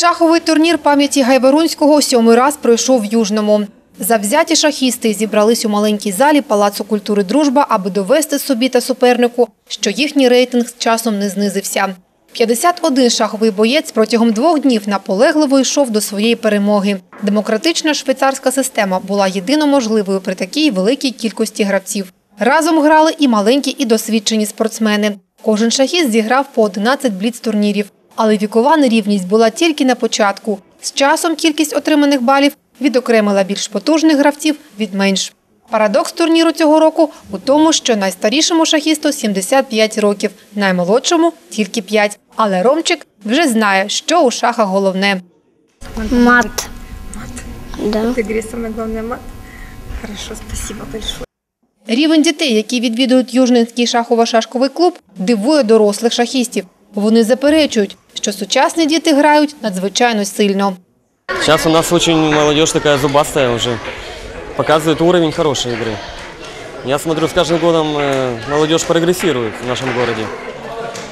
Шаховий турнір пам'яті Гайворонського сьомий раз пройшов в Южному. Завзяті шахісти зібрались у маленькій залі Палацу культури «Дружба», аби довести собі та супернику, що їхній рейтинг з часом не знизився. 51 шаховий боєць протягом двох днів наполегливо йшов до своєї перемоги. Демократична швейцарська система була єдино можливою при такій великій кількості гравців. Разом грали і маленькі, і досвідчені спортсмени. Кожен шахіст зіграв по 11 бліц-турнірів. Але вікова нерівність була тільки на початку. З часом кількість отриманих балів відокремила більш потужних гравців від менш. Парадокс турніру цього року у тому, що найстарішому шахісту 75 років, наймолодшому – тільки 5. Але Ромчик вже знає, що у шахах головне. Мат. Да. В игре самое главное мат. Хорошо, спасибо большое. Рівень дітей, які відвідують Южненський шахово-шашковий клуб, дивує дорослих шахістів. Вони заперечують, що сучасні діти грають надзвичайно сильно. Сейчас у нас очень молодежь такая зубастая уже. Показывает уровень хорошей игры. Я смотрю, с каждым годом э, молодежь прогрессирует в нашем городе.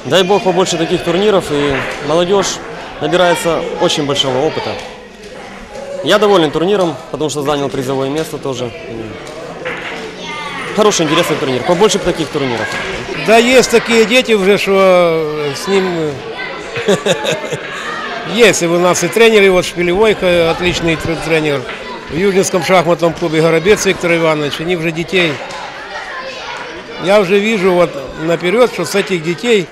Дай бог побольше таких турниров, и молодежь набирается очень большого опыта. Я доволен турниром, потому что занял призовое место тоже. И Хороший, интересный турнир. Побольше бы таких турниров. Да, есть такие дети уже, что с ним э, есть. И у нас и тренеры, вот Шпилевойко, отличный тр- тренер. В Южнинском шахматном клубе Горобец Виктор Иванович, они уже детей. Я уже вижу вот наперед, что с этих детей,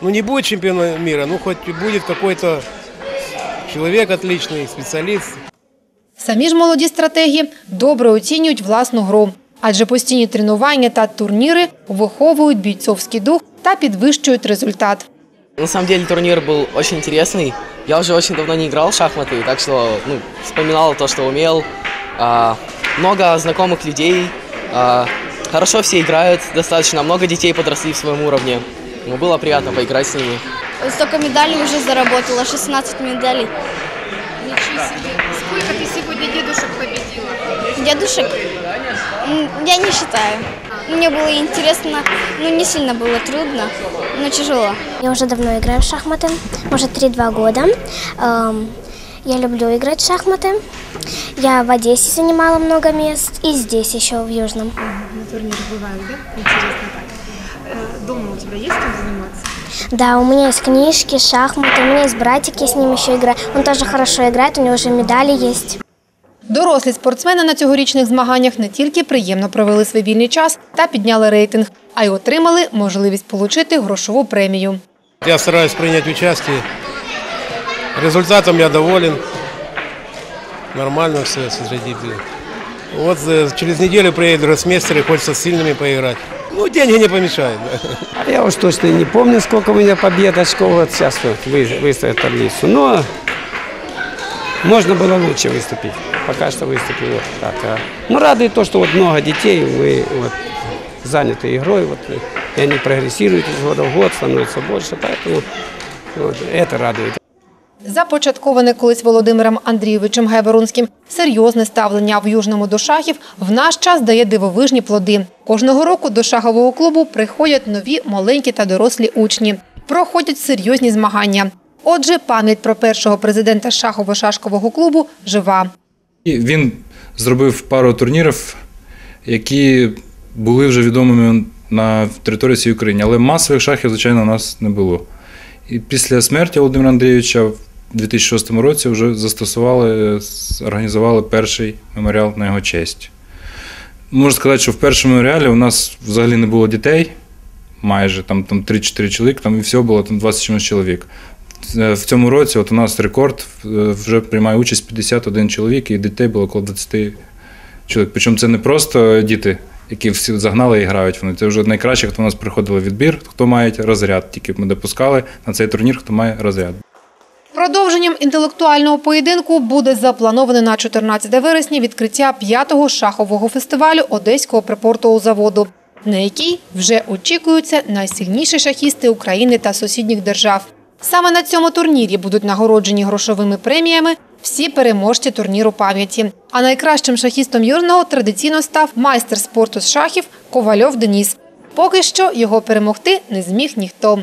ну не будет чемпиона мира, ну хоть и будет какой-то человек отличный, специалист. Самі ж молоді стратегі добре оцінюють власну гру, адже постійні тренування та турніри виховують бійцовський дух та підвищують результат. На самом деле турнир был очень интересный. Я уже очень давно не играл в шахматы, так что ну, вспоминал то, что умел. А, много знакомых людей. А, хорошо все играют, достаточно много детей подросли в своем уровне. Ну, было приятно поиграть с ними. Столько медалей уже заработала, 16 медалей. Нічого собі. Скільки ти сьогодні дідушок победила? Дедушек? Я не считаю. Мне было интересно, ну не сильно было трудно, но тяжело. Я уже давно играю в шахматы, может 3-2 года. Эм, Я люблю играть в шахматы. Я в Одессе занимала много мест и здесь еще в Южном. На турнирах бывает, да? Интересно так. Э, Дома у тебя есть чем заниматься? Да, у меня есть книжки, шахматы, у меня есть братик, я с ним еще играю. Он тоже хорошо играет, у него уже медали есть. Дорослі спортсмени на цьогорічних змаганнях не тільки приємно провели свій вільний час та підняли рейтинг, а й отримали можливість отримати грошову премію. Я стараюсь принять участие. Результатом я доволен. Нормально все среди. Вот э, через неделю приедет гроссмейстер и хочется с сильными поиграть. Ну, деньги не помешают. да. А я уж точно не помню, сколько у меня побед очков. Вот сейчас вот вы- выставят таблицу. Но можно было лучше выступить. Пока что выступил вот так. а. Ну, радует то, что вот много детей, вы вот заняты игрой, вот, и они прогрессируют из года в год, становится больше, поэтому вот, это радует. Започатковане колись Володимиром Андрійовичем Гайворонським серйозне ставлення в Южному до шахів в наш час дає дивовижні плоди. Кожного року до шахового клубу приходять нові маленькі та дорослі учні. Проходять серйозні змагання. Отже, пам'ять про першого президента шахово-шашкового клубу жива. Він зробив пару турнірів, які були вже відомими на території всієї України, але масових шахів, звичайно, у нас не було. І після смерті Володимира Андрійовича в 2006 році вже застосували, організували перший меморіал на його честь. Можу сказати, що в першому меморіалі у нас взагалі не було дітей, майже там, там 3-4 чоловік, там і всього було там 20 чимось чоловік. Е, В цьому році от у нас рекорд е, вже приймає участь 51 чоловік, і дітей було около 20 чоловік. Причому це не просто діти, які всі загнали і грають. Вони це вже найкраще, хто у нас приходили в відбір, хто має розряд. Тільки ми допускали на цей турнір, хто має розряд. Продовженням інтелектуального поєдинку буде заплановане на 14 вересня відкриття п'ятого шахового фестивалю Одеського припортового заводу, на який вже очікуються найсильніші шахісти України та сусідніх держав. Саме на цьому турнірі будуть нагороджені грошовими преміями всі переможці турніру пам'яті. А найкращим шахістом Южного традиційно став майстер спорту з шахів Ковальов Деніс. Поки що його перемогти не зміг ніхто.